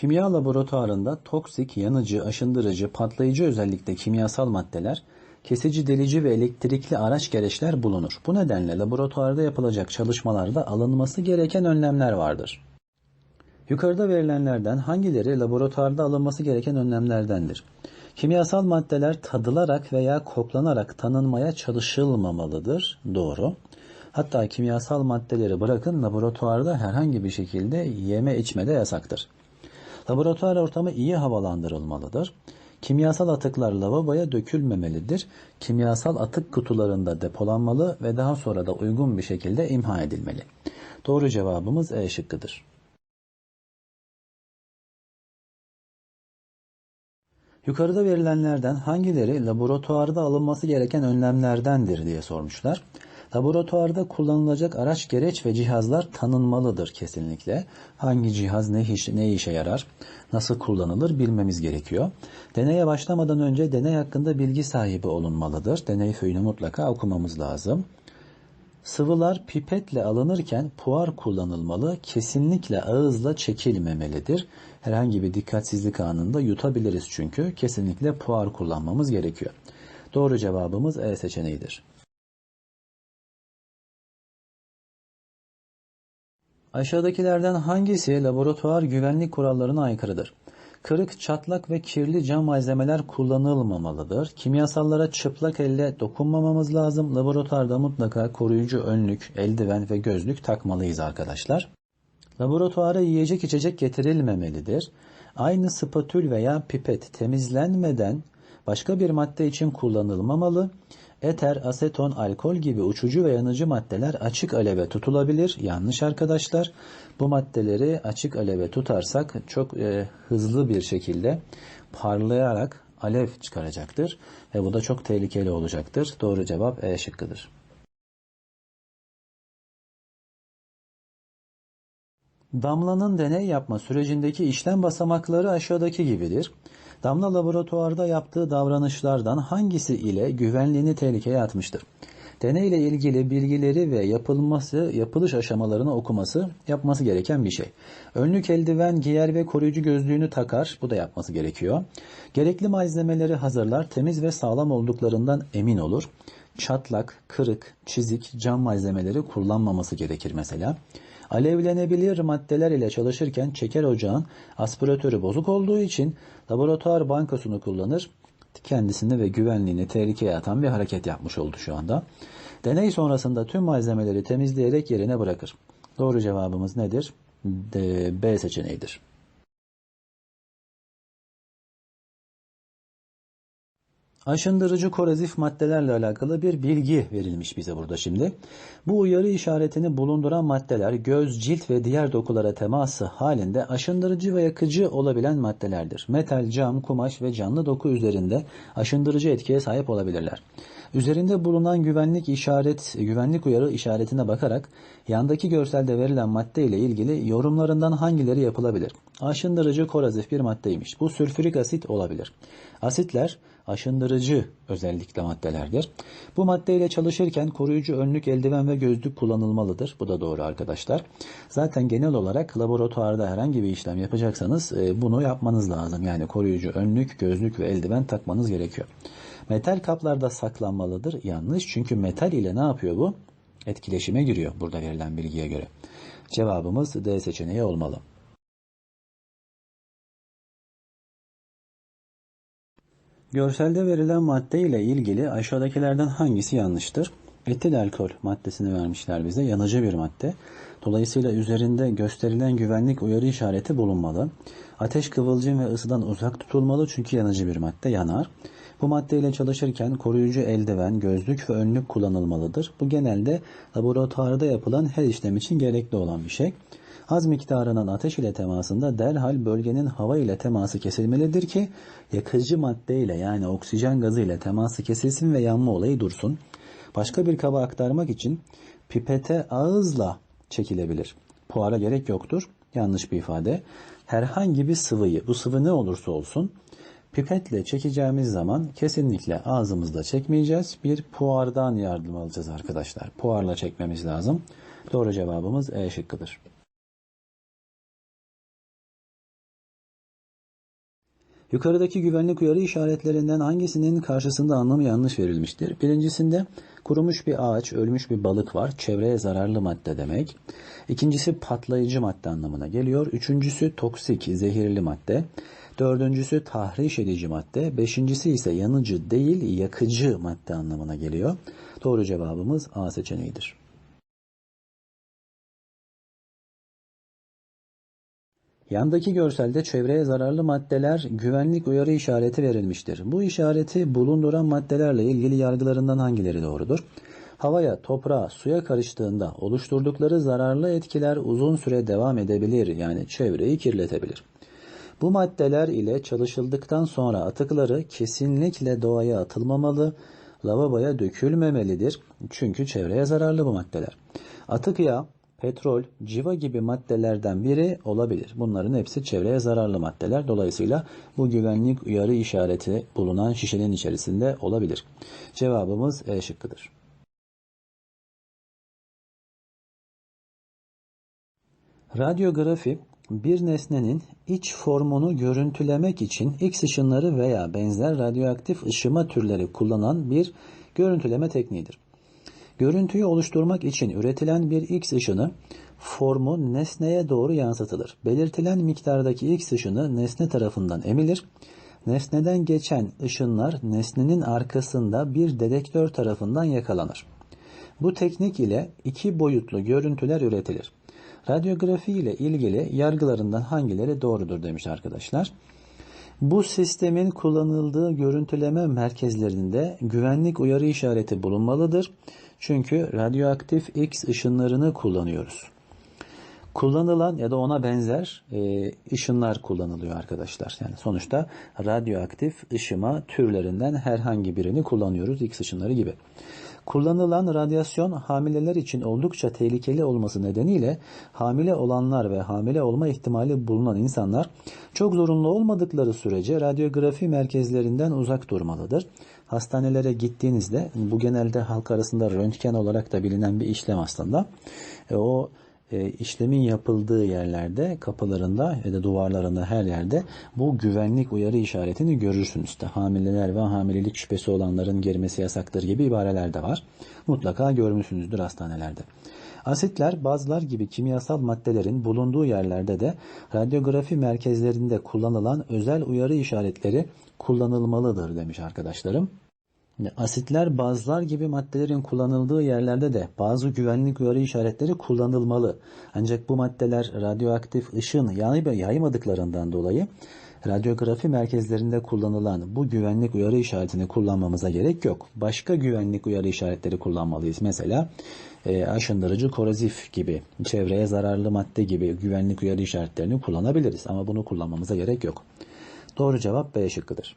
Kimya laboratuvarında toksik, yanıcı, aşındırıcı, patlayıcı özellikle kimyasal maddeler, kesici, delici ve elektrikli araç gereçler bulunur. Bu nedenle laboratuvarda yapılacak çalışmalarda alınması gereken önlemler vardır. Yukarıda verilenlerden hangileri laboratuvarda alınması gereken önlemlerdendir? Kimyasal maddeler tadılarak veya koklanarak tanınmaya çalışılmamalıdır. Doğru. Hatta kimyasal maddeleri bırakın laboratuvarda herhangi bir şekilde yeme içme de yasaktır. Laboratuvar ortamı iyi havalandırılmalıdır. Kimyasal atıklar lavaboya dökülmemelidir. Kimyasal atık kutularında depolanmalı ve daha sonra da uygun bir şekilde imha edilmeli. Doğru cevabımız E şıkkıdır. Yukarıda verilenlerden hangileri laboratuvarda alınması gereken önlemlerdendir diye sormuşlar. Laboratuvarda kullanılacak araç, gereç ve cihazlar tanınmalıdır kesinlikle. Hangi cihaz ne, iş, ne işe yarar, nasıl kullanılır bilmemiz gerekiyor. Deneye başlamadan önce deney hakkında bilgi sahibi olunmalıdır. Deney föyünü mutlaka okumamız lazım. Sıvılar pipetle alınırken puar kullanılmalı, kesinlikle ağızla çekilmemelidir. Herhangi bir dikkatsizlik anında yutabiliriz çünkü kesinlikle puar kullanmamız gerekiyor. Doğru cevabımız E seçeneğidir. Aşağıdakilerden hangisi laboratuvar güvenlik kurallarına aykırıdır? Kırık, çatlak ve kirli cam malzemeler kullanılmamalıdır. Kimyasallara çıplak elle dokunmamamız lazım. Laboratuvarda mutlaka koruyucu önlük, eldiven ve gözlük takmalıyız arkadaşlar. Laboratuvara yiyecek içecek getirilmemelidir. Aynı spatül veya pipet temizlenmeden başka bir madde için kullanılmamalı. Eter, aseton, alkol gibi uçucu ve yanıcı maddeler açık aleve tutulabilir. Yanlış arkadaşlar. Bu maddeleri açık aleve tutarsak çok e, hızlı bir şekilde parlayarak alev çıkaracaktır. Ve bu da çok tehlikeli olacaktır. Doğru cevap E şıkkıdır. Damla'nın deney yapma sürecindeki işlem basamakları aşağıdaki gibidir. Damla laboratuvarda yaptığı davranışlardan hangisi ile güvenliğini tehlikeye atmıştır? Deney ile ilgili bilgileri ve yapılması, yapılış aşamalarını okuması yapması gereken bir şey. Önlük eldiven giyer ve koruyucu gözlüğünü takar. Bu da yapması gerekiyor. Gerekli malzemeleri hazırlar. Temiz ve sağlam olduklarından emin olur. Çatlak, kırık, çizik, cam malzemeleri kullanmaması gerekir mesela. Alevlenebilir maddeler ile çalışırken çeker ocağın aspiratörü bozuk olduğu için laboratuvar bankasını kullanır. Kendisini ve güvenliğini tehlikeye atan bir hareket yapmış oldu şu anda. Deney sonrasında tüm malzemeleri temizleyerek yerine bırakır. Doğru cevabımız nedir? D, B seçeneğidir. Aşındırıcı korozif maddelerle alakalı bir bilgi verilmiş bize burada şimdi. Bu uyarı işaretini bulunduran maddeler göz, cilt ve diğer dokulara teması halinde aşındırıcı ve yakıcı olabilen maddelerdir. Metal, cam, kumaş ve canlı doku üzerinde aşındırıcı etkiye sahip olabilirler. Üzerinde bulunan güvenlik işaret, güvenlik uyarı işaretine bakarak yandaki görselde verilen madde ile ilgili yorumlarından hangileri yapılabilir? Aşındırıcı korozif bir maddeymiş. Bu sülfürik asit olabilir. Asitler aşındırıcı özellikle maddelerdir. Bu maddeyle çalışırken koruyucu önlük, eldiven ve gözlük kullanılmalıdır. Bu da doğru arkadaşlar. Zaten genel olarak laboratuvarda herhangi bir işlem yapacaksanız e, bunu yapmanız lazım. Yani koruyucu önlük, gözlük ve eldiven takmanız gerekiyor. Metal kaplarda saklanmalıdır. Yanlış çünkü metal ile ne yapıyor bu? Etkileşime giriyor burada verilen bilgiye göre. Cevabımız D seçeneği olmalı. Görselde verilen madde ile ilgili aşağıdakilerden hangisi yanlıştır? Etil alkol maddesini vermişler bize. Yanıcı bir madde. Dolayısıyla üzerinde gösterilen güvenlik uyarı işareti bulunmalı. Ateş, kıvılcım ve ısıdan uzak tutulmalı çünkü yanıcı bir madde yanar. Bu maddeyle çalışırken koruyucu eldiven, gözlük ve önlük kullanılmalıdır. Bu genelde laboratuvarda yapılan her işlem için gerekli olan bir şey. Az miktarının ateş ile temasında derhal bölgenin hava ile teması kesilmelidir ki yakıcı madde ile yani oksijen gazı ile teması kesilsin ve yanma olayı dursun. Başka bir kaba aktarmak için pipete ağızla çekilebilir. Puara gerek yoktur. Yanlış bir ifade. Herhangi bir sıvıyı, bu sıvı ne olursa olsun pipetle çekeceğimiz zaman kesinlikle ağzımızda çekmeyeceğiz. Bir puardan yardım alacağız arkadaşlar. Puarla çekmemiz lazım. Doğru cevabımız E şıkkıdır. Yukarıdaki güvenlik uyarı işaretlerinden hangisinin karşısında anlamı yanlış verilmiştir? Birincisinde kurumuş bir ağaç, ölmüş bir balık var. Çevreye zararlı madde demek. İkincisi patlayıcı madde anlamına geliyor. Üçüncüsü toksik, zehirli madde. Dördüncüsü tahriş edici madde. Beşincisi ise yanıcı değil, yakıcı madde anlamına geliyor. Doğru cevabımız A seçeneğidir. Yandaki görselde çevreye zararlı maddeler güvenlik uyarı işareti verilmiştir. Bu işareti bulunduran maddelerle ilgili yargılarından hangileri doğrudur? Havaya, toprağa, suya karıştığında oluşturdukları zararlı etkiler uzun süre devam edebilir yani çevreyi kirletebilir. Bu maddeler ile çalışıldıktan sonra atıkları kesinlikle doğaya atılmamalı, lavaboya dökülmemelidir. Çünkü çevreye zararlı bu maddeler. Atık yağ, petrol, civa gibi maddelerden biri olabilir. Bunların hepsi çevreye zararlı maddeler. Dolayısıyla bu güvenlik uyarı işareti bulunan şişenin içerisinde olabilir. Cevabımız E şıkkıdır. Radyografi bir nesnenin iç formunu görüntülemek için X ışınları veya benzer radyoaktif ışıma türleri kullanan bir görüntüleme tekniğidir. Görüntüyü oluşturmak için üretilen bir X ışını formu nesneye doğru yansıtılır. Belirtilen miktardaki X ışını nesne tarafından emilir. Nesneden geçen ışınlar nesnenin arkasında bir dedektör tarafından yakalanır. Bu teknik ile iki boyutlu görüntüler üretilir. Radyografi ile ilgili yargılarından hangileri doğrudur demiş arkadaşlar. Bu sistemin kullanıldığı görüntüleme merkezlerinde güvenlik uyarı işareti bulunmalıdır. Çünkü radyoaktif X ışınlarını kullanıyoruz. Kullanılan ya da ona benzer e, ışınlar kullanılıyor arkadaşlar. Yani sonuçta radyoaktif ışıma türlerinden herhangi birini kullanıyoruz X ışınları gibi. Kullanılan radyasyon hamileler için oldukça tehlikeli olması nedeniyle hamile olanlar ve hamile olma ihtimali bulunan insanlar çok zorunlu olmadıkları sürece radyografi merkezlerinden uzak durmalıdır. Hastanelere gittiğinizde bu genelde halk arasında röntgen olarak da bilinen bir işlem aslında. E, o işlemin yapıldığı yerlerde, kapılarında ya da duvarlarında her yerde bu güvenlik uyarı işaretini görürsünüz. İşte hamileler ve hamilelik şüphesi olanların girmesi yasaktır gibi ibareler de var. Mutlaka görmüşsünüzdür hastanelerde. Asitler, bazılar gibi kimyasal maddelerin bulunduğu yerlerde de radyografi merkezlerinde kullanılan özel uyarı işaretleri kullanılmalıdır demiş arkadaşlarım. Asitler, bazlar gibi maddelerin kullanıldığı yerlerde de bazı güvenlik uyarı işaretleri kullanılmalı. Ancak bu maddeler radyoaktif ışın yaymadıklarından dolayı radyografi merkezlerinde kullanılan bu güvenlik uyarı işaretini kullanmamıza gerek yok. Başka güvenlik uyarı işaretleri kullanmalıyız. Mesela e, aşındırıcı korozif gibi, çevreye zararlı madde gibi güvenlik uyarı işaretlerini kullanabiliriz. Ama bunu kullanmamıza gerek yok. Doğru cevap B şıkkıdır.